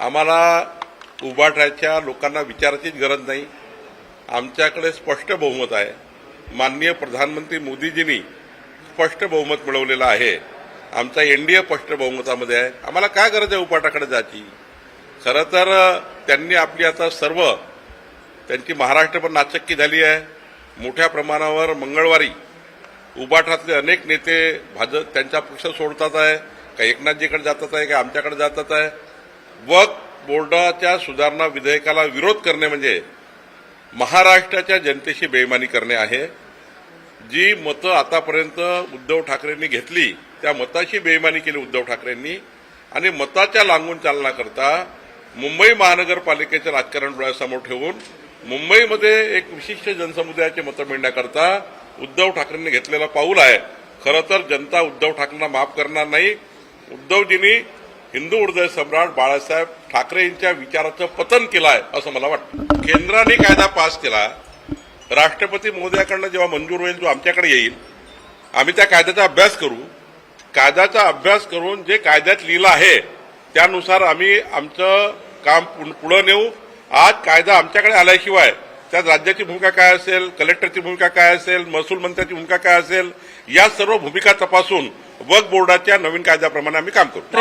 आम्हाला उभाटाच्या लोकांना विचारायचीच गरज नाही. आमच्याकडे स्पष्ट बहुमत आहे. माननीय प्रधानमंत्री मोदीजींनी स्पष्ट बहुमत मिळवलेलं आहे. आमचा एनडीए स्पष्ट बहुमतामध्ये आहे. आम्हाला काय गरज आहे उपाटाकडे जायची? खरं तर त्यांनी आपली आता सर्व त्यांची महाराष्ट्र पण नाचक्की झाली आहे. मोठ्या प्रमाणावर मंगळवारी उबाठातले अनेक नेते भाजप त्यांचा पक्ष सोडतात आहे. का एकनाथजीकडे जातात आहे का आमच्याकडे जातात आहे? वक्फ बोर्डाच्या सुधारणा विधेयकाला विरोध करणे म्हणजे महाराष्ट्राच्या जनतेशी बेईमानी करणे आहे. जी मतं आतापर्यंत उद्धव ठाकरेंनी घेतली त्या मताशी बेईमानी केली उद्धव ठाकरेंनी. आणि मताच्या लांगून चालण्याकरता मुंबई महानगरपालिकेचं राजकारण डोळ्यासमोर ठेवून मुंबईमध्ये एक विशिष्ट जनसमुदायाचे मतं मिळण्याकरता उद्धव ठाकरेंनी घेतलेला पाऊल आहे. खरं तर जनता उद्धव ठाकरेंना माफ करणार नाही. उद्धवजींनी हिंदू हृदय सम्राट बाळासाहेब ठाकरे यांच्या विचाराचं पतन केलं आहे असं मला वाटतं. केंद्राने कायदा पास केला. राष्ट्रपती मोदयाकडनं जेव्हा मंजूर होईल तो आमच्याकडे येईल. आम्ही त्या कायद्याचा अभ्यास करू. कायद्याचा अभ्यास करून जे कायद्यात लिहिलं आहे त्यानुसार आम्ही आमचं काम पुढं नेऊ. आज कायदा आमच्याकडे आल्याशिवाय त्यात राज्याची भूमिका काय असेल कलेक्टरची भूमिका काय असेल महसूल मंत्र्याची भूमिका काय असेल या सर्व भूमिका तपासून वक्फ बोर्डाच्या नवीन कायद्याप्रमाणे आम्ही काम करू.